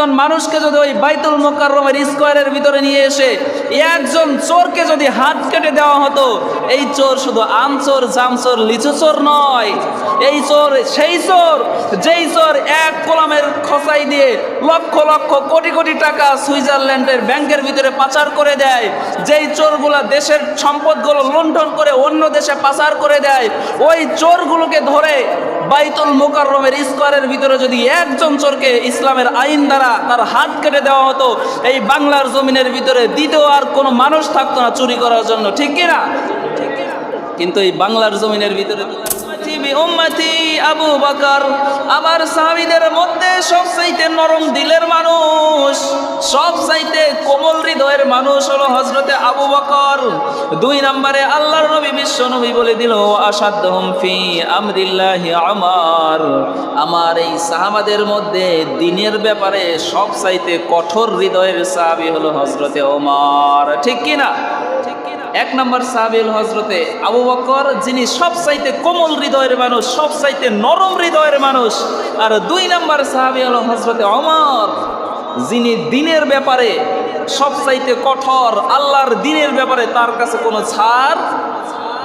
একজন মানুষকে যদি ওই বাইতুল মোকাররমের স্কোয়ারের ভিতরে নিয়ে এসে একজন চোরকে যদি হাত কেটে দেওয়া হতো, এই চোর শুধু আম চোর, জাম চোর, লিচু চোর নয়। এই চোর, সেই চোর, যেই চোর এক কলমের খসাই দিয়ে লক্ষ লক্ষ কোটি কোটি টাকা সুইজারল্যান্ডের ব্যাংকের ভিতরে পাচার করে দেয়, যেই চোরগুলা দেশের সম্পদগুলো লুণ্ঠন করে অন্য দেশে পাচার করে দেয়, ওই চোরগুলোকে ধরে বাইতুল মোকাররমের স্কোয়ারের ভিতরে যদি একজন চোরকে ইসলামের আইন দ্বারা তার হাত কেটে দেওয়া হতো, এই বাংলার জমিনের ভিতরে দ্বিতীয় আর কোনো মানুষ থাকতো না চুরি করার জন্য। ঠিক কিনা? কিন্তু এই বাংলার জমিনের ভিতরে উম্মতি উম্মতি আবু বকর। আমার সাহাবীদের মধ্যে সবচাইতে নরম দিলের মানুষ, সবচাইতে কোমল হৃদয়ের মানুষ হলো হজরতে আবু বকর। দুই নম্বরে আল্লাহর নবী, বিশ্ব নবী বলে দিল আসাদ্দহুম ফি আমরিল্লাহি আমার। আমার এই সাহাবাদের মধ্যে দিনের ব্যাপারে সবচাইতে কঠোর হৃদয়ের সাহাবী হলো হজরতে ওমর। ঠিক কিনা? এক নম্বর সাহাবিল হজরতে আবু বকর, যিনি সবচাইতে কোমল হৃদয়ের মানুষ, সবচাইতে নরম হৃদয়ের মানুষ, আর দুই নম্বর সাহাবি হল হজরতে অমর যিনি দিনের ব্যাপারে সবচাইতে কঠোর, আল্লাহর দিনের ব্যাপারে তার কাছে কোনো ছাড়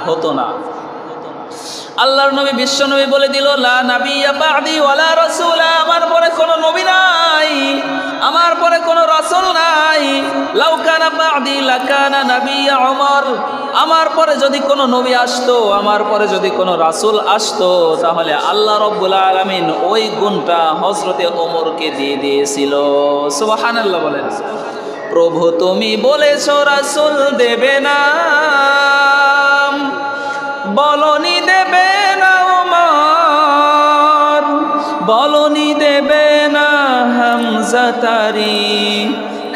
হতো না। আল্লাহর নবী, বিশ্ব নবী বলে দিল, লা নাবিয়্যা বা'দি ওয়ালা রাসূলা, আমার পরে কোনো নবী নাই, আমার পরে কোনো রাসূল নাই। লাউ কানা বা'দি লাকানা নাবিয়্যা ওমর আমার পরে যদি কোনো নবী আসতো, আমার পরে যদি কোনো রাসূল আসতো, তাহলে আল্লাহ রাব্বুল আলামিন ওই গুণটা হযরতে ওমরকে দিয়ে দিয়েছিল। সুবহানাল্লাহ বলেন। প্রভু তুমি বলেছ রাসূল দেবে না। বলনি দেবে না ওমর বলনি দেবে না হামজা তারি,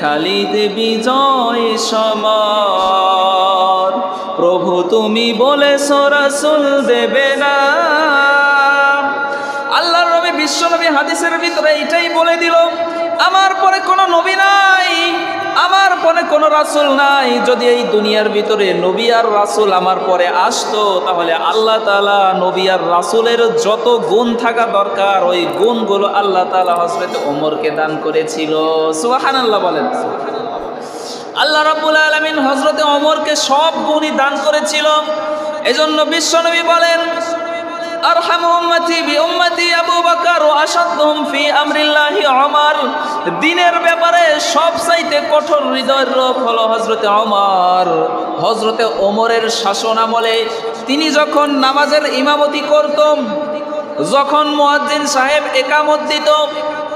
খালিদ বিজয় সমর। প্রভু তুমি বলে রাসূল দেবে না। আল্লাহর নবী বিশ্ব নবী হাদিসের ভিতরে এইটাই বলে দিল, আমার পরে কোনো নবী নাই। আমার পরে কোনো রাসূল নাই। যদি এই দুনিয়ার ভিতরে নবী আর রাসূল আমার পরে আসতো, তাহলে আল্লাহ তাআলা নবী আর রাসূলের যত গুণ থাকা দরকার, ওই গুণগুলো আল্লাহ তালা হযরত ওমরকে দান করেছিল। সুহান আল্লাহ বলেন। আল্লাহ রাব্বুল আলামিন হজরতে ওমরকে সব গুণই দান করেছিল। এজন্য বিশ্বনবী বলেন আরহাম উম্মতি বি উম্মতি আবু বকর ও আসাদহুম الله ওমর। দিনের ব্যাপারে সবচাইতে কঠোর হৃদয়ের লোক হলো হযরতে ওমর। হযরতে ওমরের শাসন আমলে তিনি যখন নামাজের ইমামতি করতেন যখন মুয়াজ্জিন সাহেব একামত দিত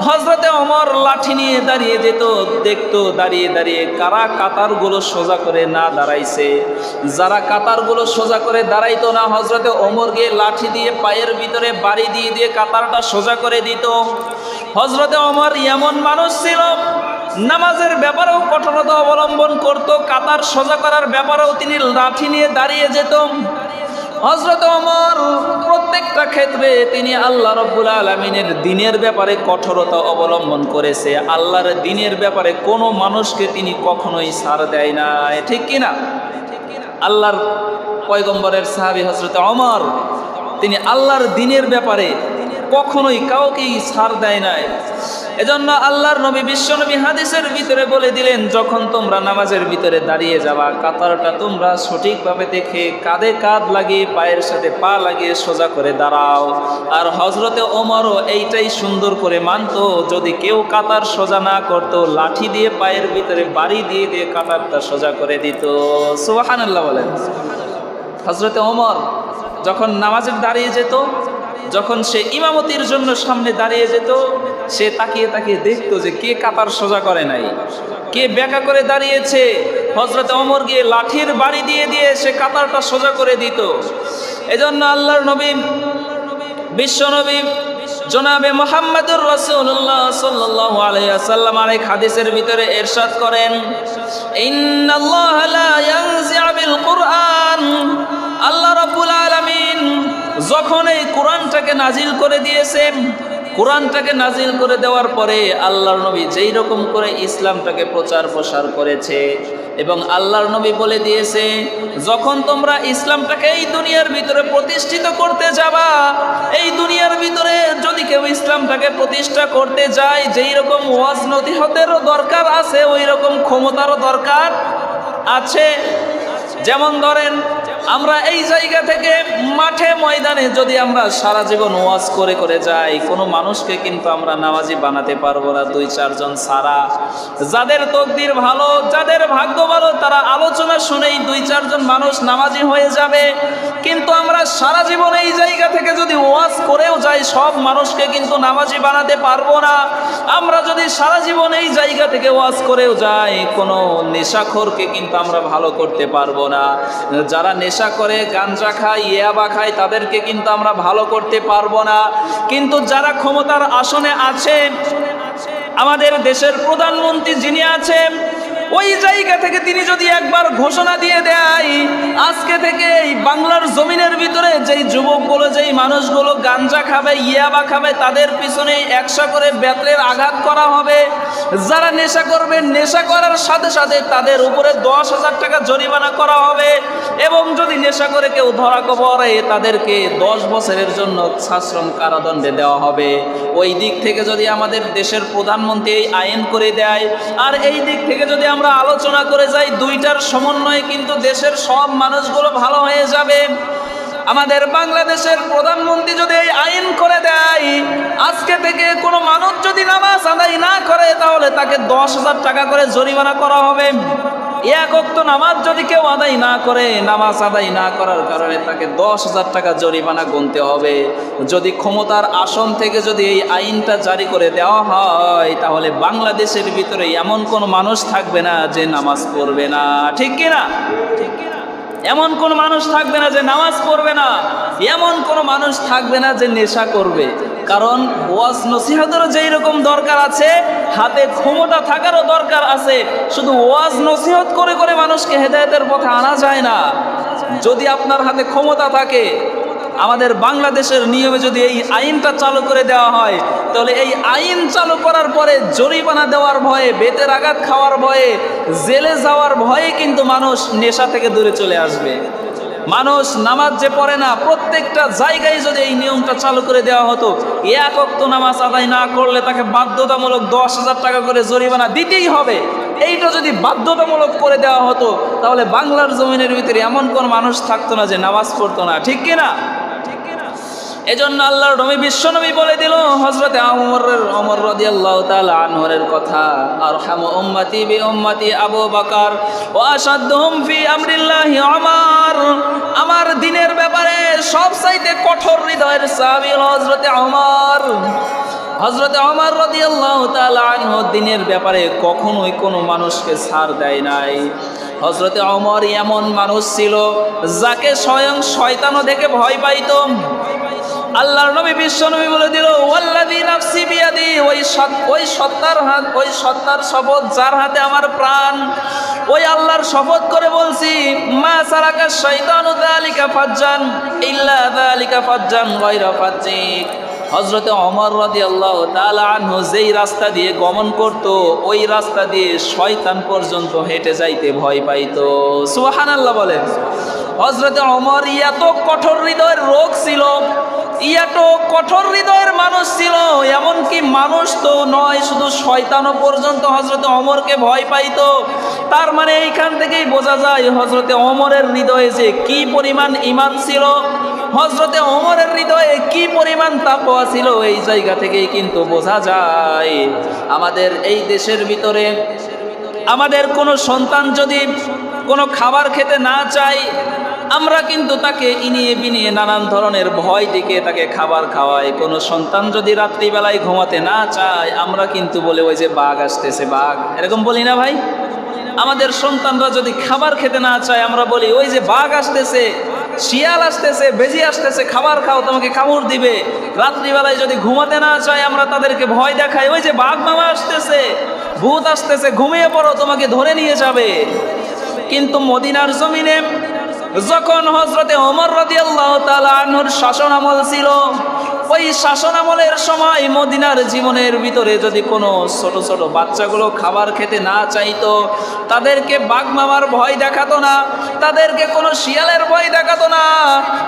হজরতে অমর লাঠি নিয়ে দাঁড়িয়ে যেত, দেখতো দাঁড়িয়ে দাঁড়িয়ে কারা কাতারগুলো সোজা করে না দাঁড়াইছে। যারা কাতারগুলো সোজা করে দাঁড়াইতো না হজরতে অমর গিয়ে লাঠি দিয়ে পায়ের ভিতরে বাড়ি দিয়ে দিয়ে কাতারটা সোজা করে দিত। হজরতে অমর এমন মানুষ ছিল, নামাজের ব্যাপারেও কঠোরতা অবলম্বন করত, কাতার সোজা করার ব্যাপারেও তিনি লাঠি নিয়ে দাঁড়িয়ে যেত। হজরত ওমর প্রত্যেকটা ক্ষেত্রে তিনি আল্লাহ রব্বুল আলমিনের দিনের ব্যাপারে কঠোরতা অবলম্বন করেছে। আল্লাহর দিনের ব্যাপারে কোনো মানুষকে তিনি কখনোই ছাড় দেয় না ঠিক কিনা আল্লাহর পয়গম্বরের সাহাবি হজরত অমর তিনি আল্লাহর দিনের ব্যাপারে কখনোই কাউকেই ছাড় দেয় নাই। এজন্য আল্লাহর নবী বিশ্বনবী হাদিসের ভিতরে বলে দিলেন, যখন তোমরা নামাজের ভিতরে দাঁড়িয়ে যাবা, কাতারটা তোমরা সঠিকভাবে দেখে কাঁধে কাঁধ লাগিয়ে, পায়ের সাথে পা লাগিয়ে সোজা করে দাঁড়াও। আর হজরতে ওমরও এইটাই সুন্দর করে মানতো, যদি কেউ কাতার সোজা না করতো, লাঠি দিয়ে পায়ের ভিতরে বাড়ি দিয়ে দিয়ে কাতারটা সোজা করে দিত। সুবাহান আল্লাহ বলেন। হজরতে ওমর যখন নামাজের দাঁড়িয়ে যেত, যখন সে ইমামতির জন্য সামনে দাঁড়িয়ে যেত সে তাকিয়ে তাকিয়ে দেখতো যে কে কাতার সোজা করে নাই। কে ব্যাকা করে দাঁড়িয়েছে। হজরত অমর গিয়ে লাঠির বাড়ি দিয়ে দিয়ে সে কাতারটা সোজা করে দিত। এজন্য আল্লাহর নবী, বিশ্ব নবী জনাবে মোহাম্মদুর রসুল্লাহ সাল্লাহ আলাইসাল্লাম আরেক হাদিসের ভিতরে এরশাদ করেন, ইন্নাল্লাহ লা ইয়ানজি'u বিল কুরআন। আল্লাহ রাব্বুল আলামিন যখন এই কোরআনটাকে নাজিল করে দিয়েছেন কোরআনটাকে নাজিল করে দেওয়ার পরে আল্লাহর নবী যেই রকম করে ইসলামটাকে প্রচার প্রসার করেছে এবং আল্লাহর নবী বলে দিয়েছে, যখন তোমরা ইসলামটাকে এই দুনিয়ার ভিতরে প্রতিষ্ঠিত করতে যাবা, এই দুনিয়ার ভিতরে যদি কেউ ইসলামটাকে প্রতিষ্ঠা করতে যায়, যেই রকম ওয়াজ নদীহতেরও দরকার আছে, ওই রকম ক্ষমতারও দরকার আছে। যেমন ধরেন আমরা এই জায়গা থেকে মাঠে ময়দানে যদি আমরা সারা জীবন ওয়াজ করে করে যাই, কোনো মানুষকে কিন্তু আমরা নামাজি বানাতে পারব না দুই, চারজন সারা যাদের তকদির ভালো, যাদের ভাগ্য ভালো, তারা আলোচনা শুনেই দুই, চারজন মানুষ নামাজি হয়ে যাবে। কিন্তু আমরা সারা জীবন এই জায়গা থেকে যদি ওয়াজ করেও যাই, সব মানুষকে কিন্তু নামাজি বানাতে পারব না। আমরা যদি সারা জীবন এই জায়গা থেকে ওয়াজ করেও যাই, কোনো নেশাখোরকে কিন্তু আমরা ভালো করতে পারব না। যারা করে, গাঞ্জা খায়, ইয়াবা খায়, তাদেরকে কিন্তু আমরা ভালো করতে পারব না। কিন্তু যারা ক্ষমতার আসনে আছে আমাদের দেশের প্রধানমন্ত্রী যিনি আছেন ওই জায়গা থেকে তিনি যদি একবার ঘোষণা দিয়ে দেয়, আজকে থেকে এই বাংলার জমিনের ভিতরে যেই যুবকগুলো যেই মানুষগুলো গাঞ্জা খাবে, ইয়াবা খাবে, তাদের পিছনে একশো করে ব্যাতরের আঘাত করা হবে। যারা নেশা করবে, নেশা করার সাথে সাথে তাদের উপরে দশ হাজার টাকা জরিমানা করা হবে। এবং যদি নেশা করে কেউ ধরা পড়ে তাদেরকে দশ বছরের জন্য শাশ্রম কারাদণ্ডে দেওয়া হবে। ওই দিক থেকে যদি আমাদের দেশের প্রধানমন্ত্রী এই আইন করে দেয়, আর এই দিক থেকে যদি আমরা আলোচনা করে যাই, দুইটার সমন্বয়ে কিন্তু দেশের সব মানুষগুলো ভালো হয়ে যাবে। আমাদের বাংলাদেশের প্রধানমন্ত্রী যদি এই আইন করে দেয়, আজকে থেকে কোনো মানুষ যদি নামাজ আদায় না করে, তাহলে তাকে দশ হাজার টাকা করে জরিমানা করা হবে। এক নামাজ যদি কেউ আদায় না করে, নামাজ আদায় না করার কারণে তাকে দশ হাজার টাকা জরিমানা গুনতে হবে। যদি ক্ষমতার আসন থেকে যদি এই আইনটা জারি করে দেওয়া হয়, তাহলে বাংলাদেশের ভিতরে এমন কোনো মানুষ থাকবে না যে নামাজ পড়বে না। ঠিক কিনা? ঠিক কিনা? এমন কোন মানুষ থাকবে না যে নামাজ পড়বে না। এমন কোন মানুষ থাকবে না যে নেশা করবে। কারণ ওয়াজ নসিহতেরও যেই রকম দরকার আছে, হাতে ক্ষমতা থাকারও দরকার আছে। শুধু ওয়াজ নসিহত করে করে মানুষকে হেদায়তের পথে আনা যায় না। যদি আপনার হাতে ক্ষমতা থাকে আমাদের বাংলাদেশের নিয়মে যদি এই আইনটা চালু করে দেওয়া হয়, তাহলে এই আইন চালু করার পরে জরিমানা দেওয়ার ভয়ে, বেতের আঘাত খাওয়ার ভয়ে, জেলে যাওয়ার ভয়ে কিন্তু মানুষ নেশা থেকে দূরে চলে আসবে। মানুষ নামাজ যে পড়ে না, প্রত্যেকটা জায়গায় যদি এই নিয়মটা চালু করে দেওয়া হতো, এক অক্ত নামাজ আদায় না করলে তাকে বাধ্যতামূলক দশ হাজার টাকা করে জরিমানা দিতেই হবে। এইটা যদি বাধ্যতামূলক করে দেওয়া হতো, তাহলে বাংলার জমিনের ভিতরে এমন কোন মানুষ থাকতো না যে নামাজ পড়তো না। ঠিক কিনা? এজন্য আল্লাহর নবী বিশ্বনবী বলে দিল হজরতে আমরের অমর রদি আল্লাহ আনহরের কথা আর হাম উম্মতি বি উম্মতি আবু বাকার ও আসাদ্দুম ফি আমরিল্লাহি আমার আমার দিনের ব্যাপারে সব চাইতে কঠোর হৃদয়ের সাহাবী হজরতে অমর হজরতে অমর রদি আল্লাহ আনহ দিনের ব্যাপারে কখনোই কোনো মানুষকে ছাড় দেয় নাই। হজরতে অমর এমন মানুষ ছিল, যাকে স্বয়ং শয়তানও দেখে ভয় পাইতো। আল্লাহর নবী বিশ্ব নবী বলে দিল, ওয়াল্লাযী নাফসি বিয়াদি, ওই ওই সত্তার হাত, ওই সত্তার শপথ যার হাতে আমার প্রাণ, ওই আল্লাহর শপথ করে বলছি, মা সারাকা শয়তানু যালিকা ফাজ্জান, ইল্লা যালিকা ফাজ্জান গায়রা ফাজ্জিক। হজরতে অমর রদি আল্লাহ আনহু যেই রাস্তা দিয়ে গমন করত, ওই রাস্তা দিয়ে শয়তান পর্যন্ত হেঁটে যাইতে ভয় পাইতো। সুহান আল্লাহ বলেন। হজরতে অমর এত কঠোর হৃদয়ের রোগ ছিল এত কঠোর হৃদয়ের মানুষ ছিল, এমনকি মানুষ তো নয়, শুধু শয়তানও পর্যন্ত হজরতে অমরকে ভয় পাইতো। তার মানে এইখান থেকেই বোঝা যায় হজরতে অমরের হৃদয়ে যে কি পরিমাণ ইমান ছিল হজরতে অমরের হৃদয়ে কি পরিমাণ তাপওয়া ছিল, এই জায়গা থেকেই কিন্তু বোঝা যায়। আমাদের এই দেশের ভিতরে আমাদের কোনো সন্তান যদি কোনো খাবার খেতে না চায় আমরা কিন্তু তাকে ইনিয়ে বিনিয়ে নানান ধরনের ভয় দিকে তাকে খাবার খাওয়াই। কোনো সন্তান যদি রাত্রিবেলায় ঘুমাতে না চায়, আমরা কিন্তু বলে ওই যে বাঘ আসতেছে, বাঘ। এরকম বলি না ভাই? আমাদের সন্তানরা যদি খাবার খেতে না চায়, আমরা বলি, ওই যে বাঘ আসতেছে, শিয়াল আসতেছে, বেজি আসতেছে, খাবার খাও, তোমাকে কামড় দিবে। রাত্রিবেলায় যদি ঘুমাতে না চায়, আমরা তাদেরকে ভয় দেখাই, ওই যে বাঘ মামা আসতেছে, ভূত আসতেছে, ঘুমিয়ে পড়ো, তোমাকে ধরে নিয়ে যাবে। কিন্তু মদিনার জমিনে যখন হজরতে ওমর রদি আল্লাহ আনহুর শাসন আমল ছিল, ওই শাসন আমলের সময় মদিনার জীবনের ভিতরে যদি কোনো ছোট ছোট বাচ্চাগুলো খাবার খেতে না চাইতো, তাদেরকে বাঘ মামার ভয় দেখাতো না, তাদেরকে কোনো শিয়ালের ভয় দেখাতো না,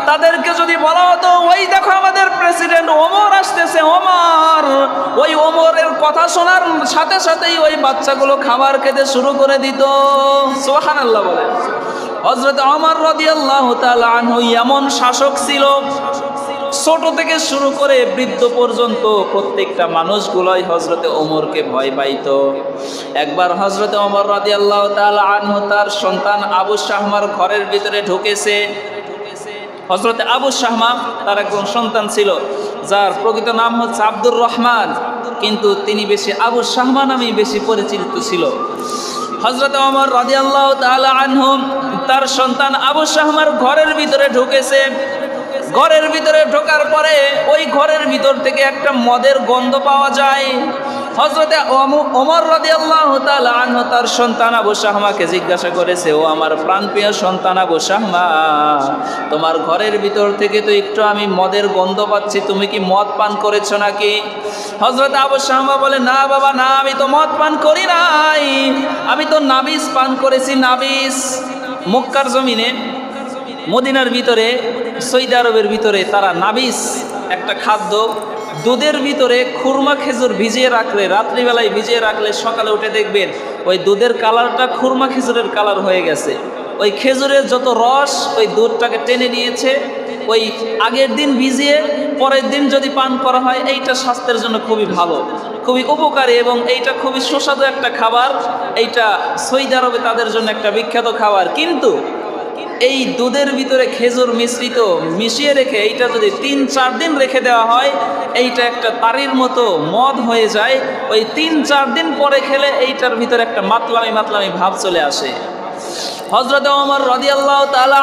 তাদেরকে যদি বলা হতো, ওই দেখো আমাদের প্রেসিডেন্ট ওমর আসতেছে, ওমর। ওই ওমরের কথা শোনার সাথে সাথেই ওই বাচ্চাগুলো খাবার খেতে শুরু করে দিত। সোহান আল্লাহ বলে হজরত অমর রদিয়াল্লাহ আনহু এমন শাসক ছিল, ছোট থেকে শুরু করে বৃদ্ধ পর্যন্ত প্রত্যেকটা মানুষগুলোই হজরতে ওমরকে ভয় পাইত। একবার হজরতে ওমর রাদি আল্লাহ আনহু তার সন্তান আবু শাহমার ঘরের ভিতরে ঢুকেছে। হজরতে আবু শাহমা তার একজন সন্তান ছিল, যার প্রকৃত নাম হচ্ছে আব্দুর রহমান, কিন্তু তিনি বেশি আবু শাহমা নামেই বেশি পরিচিত ছিল। হজরত অমর রাজি আল্লাহ আনহু তার সন্তান আবু শাহমার ঘরের ভিতরে ঢুকেছে। ঘরের ভিতরে ঢোকার পরে ওই ঘরের ভিতর থেকে একটা মদের গন্ধ পাওয়া যায়। হজরতে ওমর রদি আল্লাহ আনহু তার সন্তান আবু শাহমাকে জিজ্ঞাসা করেছে, ও আমার প্রাণপ্রিয় সন্তান আবু শাহমা, তোমার ঘরের ভিতর থেকে তো একটু আমি মদের গন্ধ পাচ্ছি, তুমি কি মদ পান করেছ নাকি? হজরত আবু শাহমা বলে, না বাবা, না, আমি তো মদ পান করি নাই। আমি তো নাবিস পান করেছি, নাবিস। মক্কার জমিনে, মদিনার ভিতরে, সৌদি আরবের ভিতরে তারা নাবিস একটা খাদ্য দুধের ভিতরে খুরমা খেজুর ভিজিয়ে রাখলে, রাত্রিবেলায় ভিজিয়ে রাখলে সকালে উঠে দেখবেন ওই দুধের কালারটা খুরমা খেজুরের কালার হয়ে গেছে। ওই খেজুরের যত রস, ওই দুধটাকে টেনে নিয়েছে। ওই আগের দিন ভিজিয়ে পরের দিন যদি পান করা হয়, এইটা স্বাস্থ্যের জন্য খুবই ভালো। খুবই উপকারী এবং এইটা খুবই সুস্বাদু একটা খাবার। এইটা সৌদি আরবে তাদের জন্য একটা বিখ্যাত খাবার। কিন্তু এই দুধের ভিতরে খেজুর মিশ্রিত মিশিয়ে রেখে এইটা যদি তিন, চার দিন রেখে দেওয়া হয়, এইটা একটা তারির মতো মদ হয়ে যায়। ওই তিন, চার দিন পরে খেলে এইটার ভিতরে একটা মাতলামি মাতলামি ভাব চলে আসে। হজরত ওমর রদিয়াল্লাহ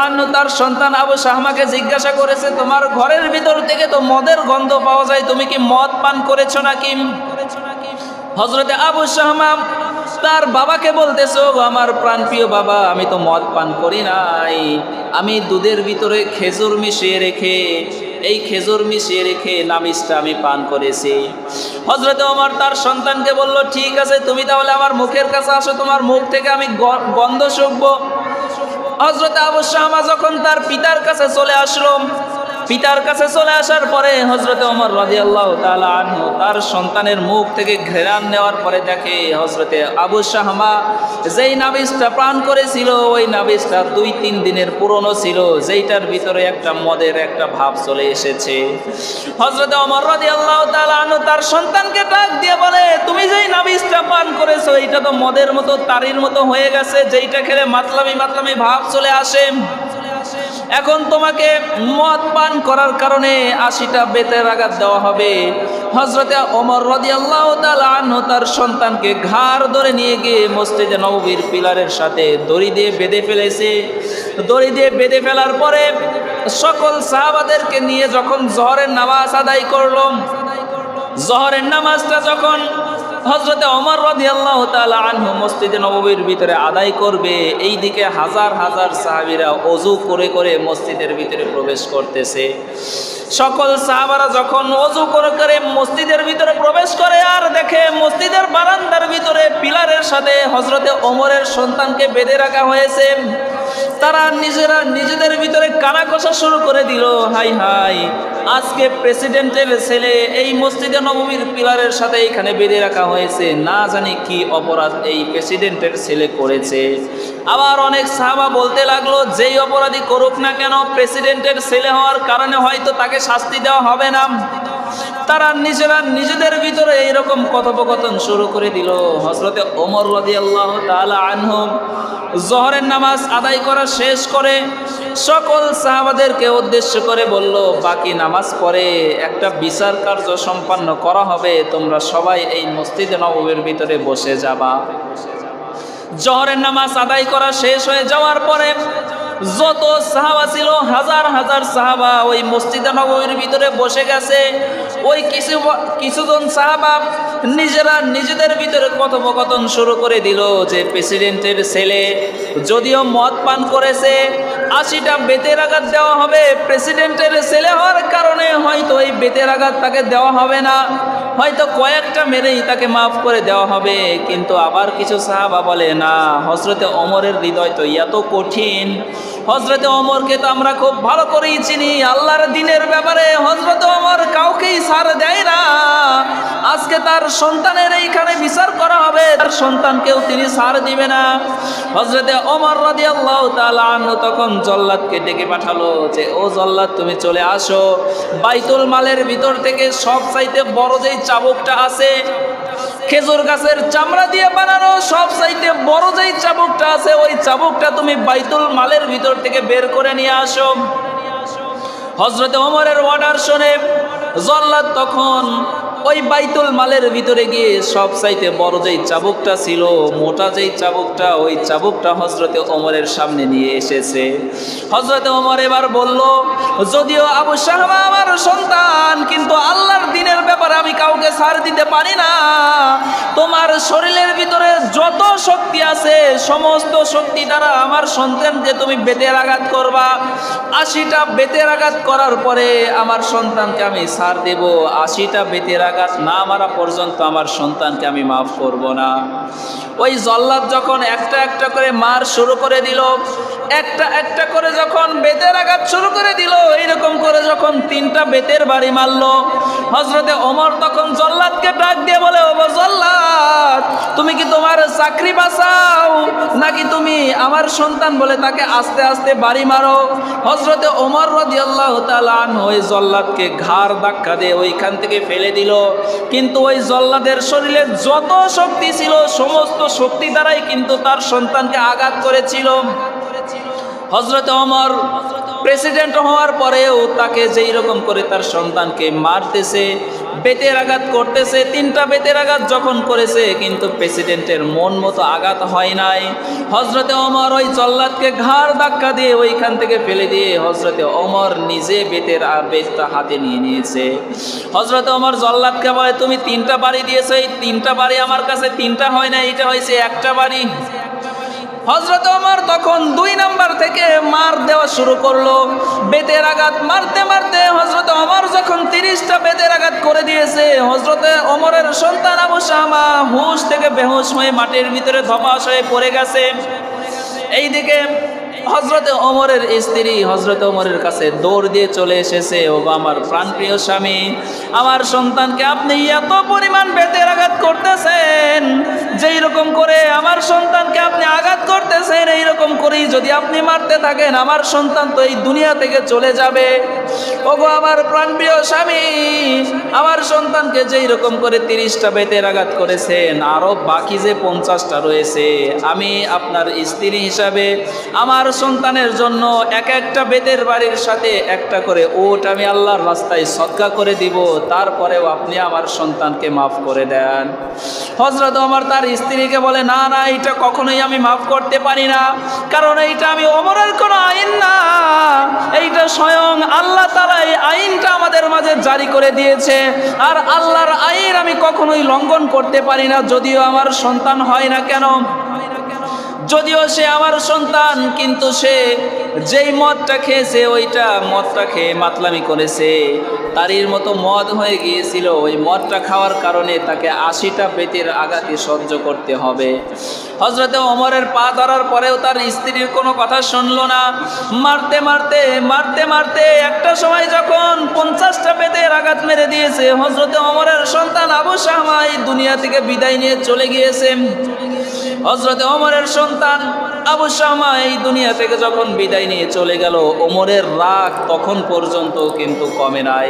আনহু তার সন্তান আবু শাহমাকে জিজ্ঞাসা করেছে, তোমার ঘরের ভিতর থেকে তো মদের গন্ধ পাওয়া যায়, তুমি কি মদ পান করেছ নাকি? হজরতে আবু শাহমা তার বাবাকে বলতেছে "ও আমার প্রাণপ্রিয় বাবা, আমি তো মদ পান করি নাই। আমি দুধের ভিতরে খেজুর মিশিয়ে রেখে, এই খেজুর মিশিয়ে রেখে নামিজটা আমি পান করেছি। হজরতে আমার তার সন্তানকে বলল, ঠিক আছে, তুমি তাহলে আমার মুখের কাছে আসো, তোমার মুখ থেকে আমি গন্ধ শুকবো। হজরত আবু শাহমা যখন তার পিতার কাছে চলে আসলো পিতার কাছে চলে আসার পরে হজরত ওমর রাজি আল্লাহ তার সন্তানের মুখ থেকে ঘেরান নেওয়ার পরে দেখে হজরতে আবু শাহমা, যেই নাবিজটা পান করেছিল, ওই নাবিজটা দুই তিন দিনের পুরনো ছিল, যেইটার ভিতরে একটা মদের একটা ভাব চলে এসেছে। হজরতে ওমর রাজি আল্লাহ আনহু তার সন্তানকে ডাক দিয়ে বলে, তুমি যেই নাবিজটা পান করেছ, এইটা তো মদের মতো, তারির মতো হয়ে গেছে, যেইটা খেলে মাতলামি মাতলামি ভাব চলে আসে। এখন তোমাকে মদ পান করার কারণে আশিটা বেতের আঘাত দেওয়া হবে। হজরতে অমর রদি আল্লাহ তার সন্তানকে ঘাড় ধরে নিয়ে গিয়ে মসজিদে নবীর পিলারের সাথে দড়ি দিয়ে বেঁধে ফেলেছে। দড়ি দিয়ে বেঁধে ফেলার পরে সকল সাহাবাদেরকে নিয়ে যখন জহরের নামাজ আদায় করল, জহরের নামাজটা যখন হজরতে অমর রদি আল্লাহ আনহু মসজিদে নববীর ভিতরে আদায় করবে। এই দিকে হাজার হাজার সাহাবিরা অজু করে করে মসজিদের ভিতরে প্রবেশ করতেছে। সকল সাহাবারা যখন অজু করে করে মসজিদের ভিতরে প্রবেশ করে, আর দেখে মসজিদের বারান্দার ভিতরে পিলারের সাথে হজরতে ওমরের সন্তানকে বেঁধে রাখা হয়েছে। তারা নিজেরা নিজেদের ভিতরে কানা কষা শুরু করে দিল। Hi hi. আজকে প্রেসিডেন্টের ছেলে এই মসজিদে নবমীর পিলারের সাথে এখানে বেঁধে রাখা হয়েছে। না জানি কি অপরাধ এই প্রেসিডেন্টের ছেলে করেছে। আবার অনেক সাহাবা বলতে লাগল, যেই অপরাধী করুক না কেন, প্রেসিডেন্টের ছেলে হওয়ার কারণে হয়তো তাকে শাস্তি দেওয়া হবে না। তারা নিজেরা নিজেদের ভিতরে এইরকম কথোপকথন শুরু করে দিল। হজরতে ওমর আনহম জহরের নামাজ আদায় করা শেষ করে সকল সাহাবাদেরকে উদ্দেশ্য করে বলল, বাকি নামাজ পরে একটা বিচার কার্য সম্পন্ন করা হবে, তোমরা সবাই এই মসজিদে নবমের ভিতরে বসে যাবা। জহরের নামাজ আদায় করা শেষ হয়ে যাওয়ার পরে যত সাহাবা ছিল, হাজার হাজার সাহাবা ওই মসজিদে নবমীর ভিতরে বসে গেছে। ওই কিছু কিছুজন সাহাবা নিজেরা নিজেদের ভিতরে কথোপকথন শুরু করে দিল যে, প্রেসিডেন্টের ছেলে, যদিও মদ পান করেছে, আশিটা বেতের আঘাত দেওয়া হবে। প্রেসিডেন্টের ছেলে হওয়ার কারণে হয়তো এই বেতের আঘাত তাকে দেওয়া হবে না। হয়তো কয়েকটা মেরেই তাকে মাফ করে দেওয়া হবে, কিন্তু আবার কিছু সাহাবা বলে, না হজরতে অমরের হৃদয় তো এত কঠিন। হজরতে অমরকে তো আমরা খুব ভালো করেই চিনি। আল্লাহর দিনের ব্যাপারে হজরতে অমর কাউকেই সার দেয় না। আজকে তার সন্তানের এইখানে বিচার করা হবে। তার সন্তানকেও তিনি সার দিবে না। হজরতে অমর রাজি আল্লাহ তখন জল্লাদকে ডেকে পাঠালো যে, ও জল্লাদ, তুমি চলে আসো। বাইতুল মালের ভিতর থেকে সব চাইতে বড় যেই চাবুকটা আছে খেজুর গাছের চামড়া দিয়ে বানানো, সব সাইডে বড় যেই চাবুকটা আছে, ওই চাবুকটা তুমি বাইতুল মালের ভিতর থেকে বের করে নিয়ে আসো। হজরতে ওমরের অর্ডার শোনে জল্লাদ তখন ওই বাইতুল মালের ভিতরে গিয়ে সব চাইতে বড় যেই চাবুকটা ছিল, মোটা যেই চাবুকটা, ওই চাবুকটা হজরতে ওমরের সামনে নিয়ে এসেছে। হজরতে ওমর এবার বলল, যদিও আবু সাহবা আমার সন্তান, কিন্তু আল্লাহর দিনের ব্যাপারে আমি কাউকে ছাড় দিতে পারি না। তোমার শরীরের ভিতরে যত শক্তি আছে, সমস্ত শক্তি দ্বারা আমার সন্তানকে তুমি বেতের আঘাত করবা। আশিটা বেতের আঘাত করার পরে আমার সন্তানকে আমি ছাড় দেব, আশিটা বেতের আঘাত না মারা পর্যন্ত আমার সন্তানকে আমি মাফ করব না। ওই জল্লাদ যখন একটা একটা করে মার শুরু করে দিল, একটা একটা করে যখন বেতের আঘাত শুরু করে দিল, এইরকম করে যখন তিনটা বেতের বাড়ি মারলো হজরতে ওমর তখন জল্লাদকে ডাক দিয়ে বলে ও জল্লাদ, তুমি কি তোমার চাকরি বাঁচাও? নাকি তুমি আমার সন্তান? বলে তাকে আস্তে আস্তে বাড়ি মারো। হজরতে ওমর রদি আল্লাহ ওই জল্লাদকে ঘাড় ধাক্কা দিয়ে ওইখান থেকে ফেলে দিল। কিন্তু ওই জল্লাদের শরীরে যত শক্তি ছিল, সমস্ত শক্তি দ্বারাই কিন্তু তার সন্তানকে আঘাত করেছিল। হজরত অমর প্রেসিডেন্ট হওয়ার পরেও তাকে যেই রকম করে তার সন্তানকে মারতেছে বেতের আঘাত করতেছে, তিনটা বেতের আঘাত যখন করেছে, কিন্তু প্রেসিডেন্টের মন মতো আঘাত হয় নাই। হজরতে অমর ওই জল্লাদকে ঘাড় ধাক্কা দিয়ে ওইখান থেকে ফেলে দিয়ে হজরতে অমর নিজে বেতের বেতটা হাতে নিয়ে নিয়েছে। হজরতে অমর জল্লাদকে বলে, তুমি তিনটা বাড়ি দিয়েছ, এই তিনটা বাড়ি আমার কাছে, তিনটা হয় না এটা হয়েছে একটা বাড়ি। হজরত ওমর তখন দুই নাম্বার থেকে মার দেওয়া শুরু করল। বেতের আঘাত মারতে মারতে হজরত ওমর যখন তিরিশটা বেতের আঘাত করে দিয়েছে হজরতে ওমরের সন্তান আবু শামা হুশ থেকে বেহুশ হয়ে মাটির ভিতরে ধপাস হয়ে পড়ে গেছে। এইদিকে হজরতে ওমরের স্ত্রী হজরত ওমরের কাছে দৌড় দিয়ে চলে এসেছে, ও আমার প্রাণপ্রিয় স্বামী, আমার সন্তানকে আপনি এত পরিমাণ বেতের আঘাত করতেছেন, যেই রকম করে আমার সন্তানকে আপনি আঘাত করতেছেন এইরকম করেই যদি আপনি মারতে থাকেন, আমার সন্তান তো এই দুনিয়া থেকে চলে যাবে। ওগো, আমার প্রাণপ্রিয় স্বামী, আমার সন্তানকে যেই রকম করে তিরিশটা বেতের আঘাত করেছেন আরও বাকি যে পঞ্চাশটা রয়েছে, আমি আপনার স্ত্রী হিসাবে আমার সন্তানের জন্য এক একটা বেতের বাড়ির সাথে একটা করে ওট আমি আল্লাহর রাস্তায় সৎকা করে দিব, তারপরেও আপনি আমার সন্তানকে মাফ করে দেন। হজরত আমার তার স্ত্রীকে বলে, না না, এটা কখনোই আমি মাফ করতে পারি না, কারণ এইটা আমি অমরের কোনো আইন না, এইটা স্বয়ং আল্লাহ তারা এই আইনটা আমাদের মাঝে জারি করে দিয়েছে। আর আল্লাহর আইন আমি কখনোই লঙ্ঘন করতে পারি না, যদিও আমার সন্তান হয় না কেন? যদিও সে আমার সন্তান, কিন্তু সে যেই মদটা খেয়েছে, ওইটা মদটা খেয়ে মাতলামি করেছে। তারির মতো মদ হয়ে গিয়েছিল, ওই মদটা খাওয়ার কারণে তাকে আশিটা বেতের আঘাতে সহ্য করতে হবে। হজরতে অমরের পা ধরার পরেও তার স্ত্রীর কোনো কথা শুনল না। মারতে মারতে মারতে মারতে একটা সময় যখন পঞ্চাশটা বেতের আঘাত মেরে দিয়েছে হজরতে অমরের সন্তান আবু শাহমা এই দুনিয়া থেকে বিদায় নিয়ে চলে গিয়েছে। হজরতে ওমরের সন্তান আবু শামা এই দুনিয়া থেকে যখন বিদায় নিয়ে চলে গেল, ওমরের রাগ তখন পর্যন্ত কিন্তু কমে নাই।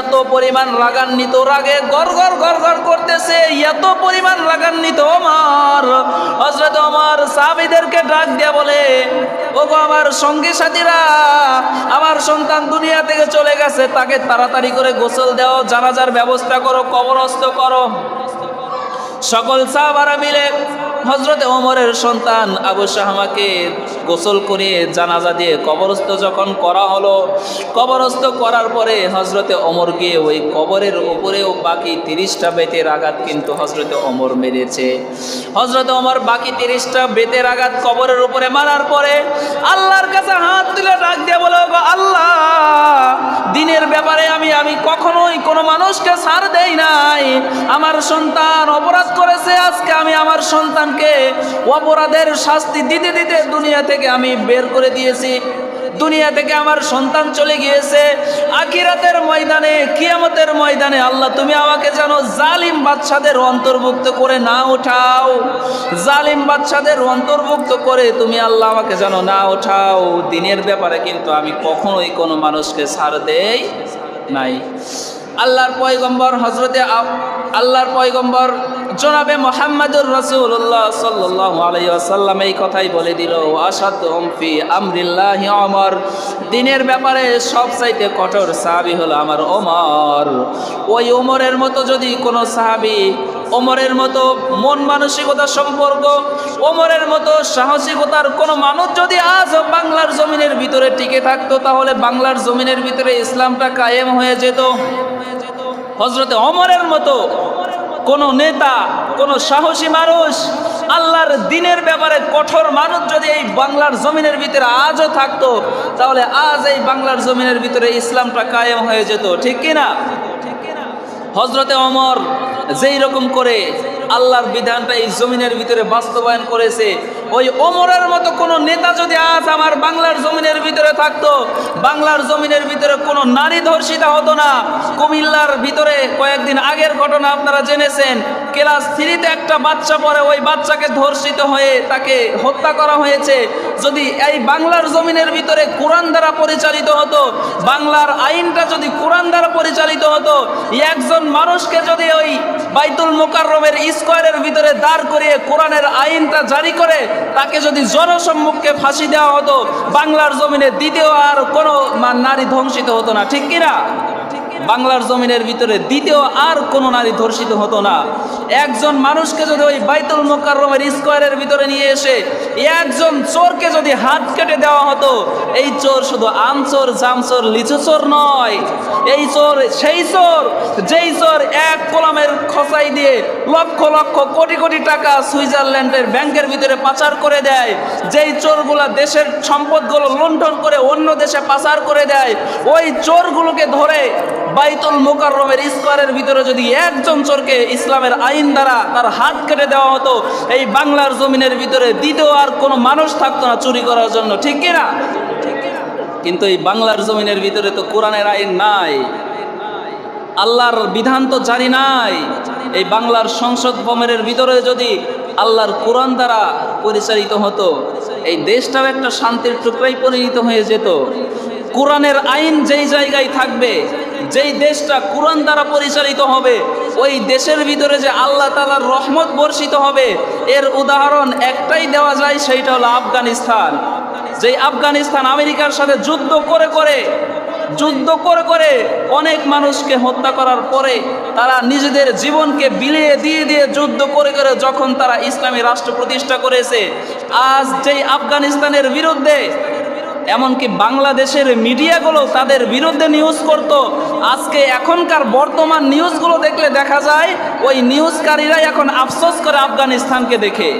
এত পরিমাণ রাগান্বিত, রাগে গর গর গর গর করতেছে এত পরিমাণ রাগান্বিত ওমর। হজরত ওমর সাহাবীদেরকে ডাক দিয়া বলে, ওগো আমার সঙ্গী সাথীরা, আমার সন্তান দুনিয়া থেকে চলে গেছে, তাকে তাড়াতাড়ি করে গোসল দেওয়া জানাজার ব্যবস্থা করো, কবরস্থ করো। সকল সাহাবারা মিলে হজরতে ওমরের সন্তান আবু শাহমাকে গোসল করে জানাজা দিয়ে কবরস্থ যখন করা হলো, কবরস্থ করার পরে হজরতে ওমর গিয়ে ওই কবরের উপরেও বাকি তিরিশটা বেতের আঘাত কিন্তু হজরতে ওমর মেরেছে। হজরতে ওমর বাকি তিরিশটা বেতের আঘাত কবরের উপরে মারার পরে আল্লাহর কাছে হাত তুলে ডাক দিয়ে বলে, "ওগো আল্লাহ, দিনের ব্যাপারে আমি আমি কখনোই কোনো মানুষকে ছাড় দেই নাই। আমার সন্তান অপরাধ করেছে, আজকে আমি আমার সন্তানকে অপরাধের শাস্তি দিতে দিতে দুনিয়া থেকে আমি বের করে দিয়েছি। দুনিয়া থেকে আমার সন্তান চলে গিয়েছে। আখিরাতের ময়দানে, কিয়ামতের ময়দানে আল্লাহ তুমি আমাকে যেন জালিম বাচ্চাদের অন্তর্ভুক্ত করে না উঠাও। জালিম বাচ্চাদের অন্তর্ভুক্ত করে তুমি আল্লাহ আমাকে যেন না উঠাও। দিনের ব্যাপারে কিন্তু আমি কখনোই কোনো মানুষকে ছাড় দেই নাই। আল্লাহর পয়গম্বর হজরতে আল্লাহর পয়গম্বর জনাবে মোহাম্মদুর রসুল্লাহ সাল্লাহ আলাইসাল্লাম এই কথাই বলে দিল আসাদ ফি আমরিল্লাহি অমর দিনের ব্যাপারে সব চাইতে কঠোর সাহাবি হলো আমার ওমর। ওই ওমরের মতো যদি কোনো সাহাবি ওমরের মতো মন মানসিকতা সম্পর্ক, ওমরের মতো সাহসিকতার কোনো মানুষ যদি আজ বাংলার জমিনের ভিতরে টিকে থাকতো, তাহলে বাংলার জমিনের ভিতরে ইসলামটা কায়েম হয়ে যেত। হজরতে অমরের মতো কোনো নেতা, কোনো সাহসী মানুষ আল্লাহর দিনের ব্যাপারে কঠোর মানুষ যদি এই বাংলার জমিনের ভিতরে আজও থাকতো, তাহলে আজ এই বাংলার জমিনের ভিতরে ইসলামটা কায়েম হয়ে যেত, ঠিক কিনা? হজরতে অমর যেই রকম করে আল্লাহর বিধানটা এই জমিনের ভিতরে বাস্তবায়ন করেছে। ওই ওমরের মতো কোনো নেতা যদি আজ আমার বাংলার জমিনের ভিতরে থাকতো, বাংলার জমিনের ভিতরে কোনো নারী ধর্ষিতা হতো না। কুমিল্লার ভিতরে কয়েকদিন আগের ঘটনা আপনারা জেনেছেন, ক্লাস থ্রিতে একটা বাচ্চা পরে ওই বাচ্চাকে ধর্ষিত হয়ে তাকে হত্যা করা হয়েছে। যদি এই বাংলার জমিনের ভিতরে কোরআন দ্বারা পরিচালিত হতো, বাংলার আইনটা যদি কোরআন দ্বারা পরিচালিত হতো, একজন মানুষকে যদি ওই বাইতুল মোকাররমের স্কোয়ারের ভিতরে দাঁড় করিয়ে কোরআনের আইনটা জারি করে, তাকে যদি জনসম্মুখে ফাঁসি দেওয়া হতো, বাংলার জমিনে দ্বিতীয় আর কোনো নারী ধ্বংসিত হতো না। ঠিক কিনা? বাংলার জমিনের ভিতরে দ্বিতীয় আর কোনো নারী ধর্ষিত হতো না। একজন মানুষকে যদি ওই বাইতুল মোকাররমের স্কোয়ারের ভিতরে নিয়ে এসে একজন চোরকে যদি হাত কেটে দেওয়া হতো, এই চোর শুধু আম চোর জাম চোর লিচু চোর নয়। এই চোর, সেই চোর, যেই চোর এক কলমের খসাই দিয়ে লক্ষ লক্ষ কোটি কোটি টাকা সুইজারল্যান্ডের ব্যাংকের ভিতরে পাচার করে দেয়। যেই চোরগুলা দেশের সম্পদগুলো লুণ্ঠন করে অন্য দেশে পাচার করে দেয়, ওই চোরগুলোকে ধরে বাইতুল মোকাররমের স্কোয়ারের ভিতরে যদি একজন চোরকে ইসলামের আইন দ্বারা তার হাত কেটে দেওয়া হতো, এই বাংলার জমিনের ভিতরে দ্বিতীয় আর কোনো মানুষ থাকতো না চুরি করার জন্য। ঠিক কিনা কিন্তু এই বাংলার জমিনের ভিতরে তো কোরআনের আইন নাই। আল্লাহর বিধান তো জারি নাই। এই বাংলার সংসদ ভবনের ভিতরে যদি আল্লাহর কোরআন দ্বারা পরিচালিত হতো, এই দেশটাও একটা শান্তির টুকরাই পরিণত হয়ে যেত। কোরআনের আইন যেই জায়গায় থাকবে যেই দেশটা কোরআন দ্বারা পরিচালিত হবে, ওই দেশের ভিতরে যে আল্লাহ তালার রহমত বর্ষিত হবে, এর উদাহরণ একটাই দেওয়া যায়, সেইটা হলো আফগানিস্তান। যেই আফগানিস্তান আমেরিকার সাথে যুদ্ধ করে করে, যুদ্ধ করে করে অনেক মানুষকে হত্যা করার পরে তারা নিজেদের জীবনকে বিলিয়ে দিয়ে দিয়ে যুদ্ধ করে করে যখন তারা ইসলামী রাষ্ট্র প্রতিষ্ঠা করেছে, আজ যেই আফগানিস্তানের বিরুদ্ধে এমনকি বাংলাদেশের মিডিয়াগুলো তাদের বিরুদ্ধে নিউজ করত। আজকে এখনকার বর্তমান নিউজগুলো দেখলে দেখা যায়, ওই নিউজকারীরাই এখন আফসোস করে আফগানিস্তানকে দেখে।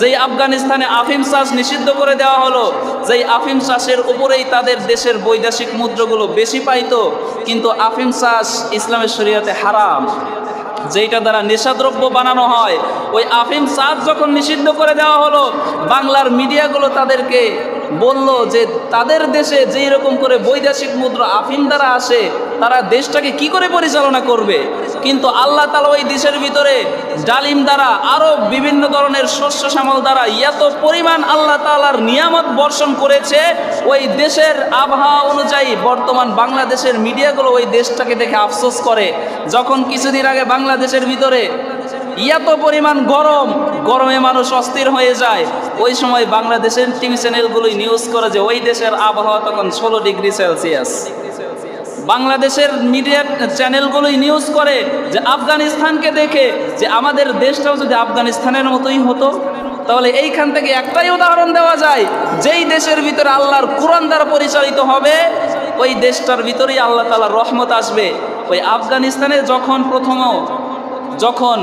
যেই আফগানিস্তানে আফিম চাষ নিষিদ্ধ করে দেওয়া হলো, যেই আফিম চাষের উপরেই তাদের দেশের বৈদেশিক মুদ্রাগুলো বেশি পাইতো, কিন্তু আফিম চাষ ইসলামের শরীয়তে হারাম। যেইটা দ্বারা নেশাদ্রব্য বানানো হয়, ওই আফিম চাষ যখন নিষিদ্ধ করে দেওয়া হলো, বাংলার মিডিয়াগুলো তাদেরকে বলল যে তাদের দেশে যেই রকম করে বৈদেশিক মুদ্রা আফিম দ্বারা আসে, তারা দেশটাকে কি করে পরিচালনা করবে? কিন্তু আল্লাহ তালা ওই দেশের ভিতরে ডালিম দ্বারা আরও বিভিন্ন ধরনের শস্য শ্যামল দ্বারা এত পরিমাণ আল্লাহ তালার নিয়ামত বর্ষণ করেছে, ওই দেশের আবহাওয়া অনুযায়ী বর্তমান বাংলাদেশের মিডিয়াগুলো ওই দেশটাকে দেখে আফসোস করে। যখন কিছুদিন আগে বাংলাদেশের ভিতরে এত পরিমাণ গরম, গরমে মানুষ অস্থির হয়ে যায়। ওই সময় বাংলাদেশের টিভি চ্যানেলগুলোই নিউজ করে যে ওই দেশের আবহাওয়া তখন ষোলো ডিগ্রি সেলসিয়াস। বাংলাদেশের মিডিয়া চ্যানেলগুলোই নিউজ করে যে আফগানিস্তানকে দেখে যে আমাদের দেশটাও যদি আফগানিস্তানের মতোই হতো, তাহলে এইখান থেকে একটাই উদাহরণ দেওয়া যায়, যেই দেশের ভিতরে আল্লাহর কোরআন দ্বারা পরিচালিত হবে, ওই দেশটার ভিতরেই আল্লাহ তালার রহমত আসবে। ওই আফগানিস্তানে যখন প্রথম, যখন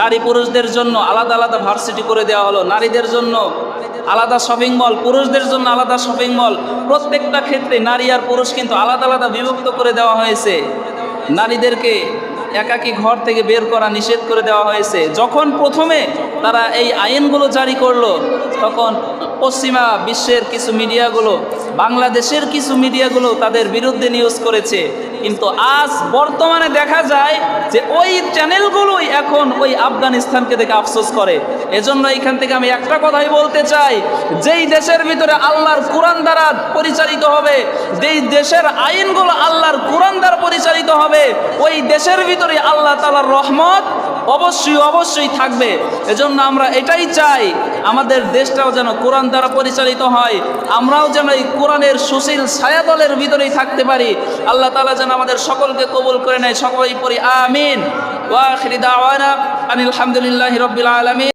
নারী পুরুষদের জন্য আলাদা আলাদা ভার্সিটি করে দেওয়া হলো। নারীদের জন্য আলাদা শপিং মল পুরুষদের জন্য আলাদা শপিং মল প্রত্যেকটা ক্ষেত্রে নারী আর পুরুষ কিন্তু আলাদা আলাদা বিভক্ত করে দেওয়া হয়েছে। নারীদেরকে একাকী ঘর থেকে বের করা নিষেধ করে দেওয়া হয়েছে। যখন প্রথমে তারা এই আইনগুলো জারি করল, তখন পশ্চিমা বিশ্বের কিছু মিডিয়াগুলো, বাংলাদেশের কিছু মিডিয়াগুলো তাদের বিরুদ্ধে নিউজ করেছে। কিন্তু আজ বর্তমানে দেখা যায় যে ওই চ্যানেলগুলোই এখন ওই আফগানিস্তানকে দেখে আফসোস করে। এজন্য এখান থেকে আমি একটা কথাই বলতে চাই, যেই দেশের ভিতরে আল্লাহর কোরআন দ্বারা পরিচালিত হবে, যেই দেশের আইনগুলো আল্লাহর কোরআন দ্বারা পরিচালিত হবে, ওই দেশের ভিতরে আল্লাহ তালার রহমত অবশ্যই অবশ্যই থাকবে। এজন্য আমরা এটাই চাই, আমাদের দেশটাও যেন কোরআন দ্বারা পরিচালিত হয়, আমরাও যেন এই কোরআনের সুশীল ছায়াদলের ভিতরেই থাকতে পারি। আল্লাহ তালা যেন আমাদের সকলকে কবুল করে নেয়, সকলেই পড়ি, আমিন। ওয়াখিরি দাওয়ানা, আনিল হামদুলিল্লাহি রব্বিল আলামিন।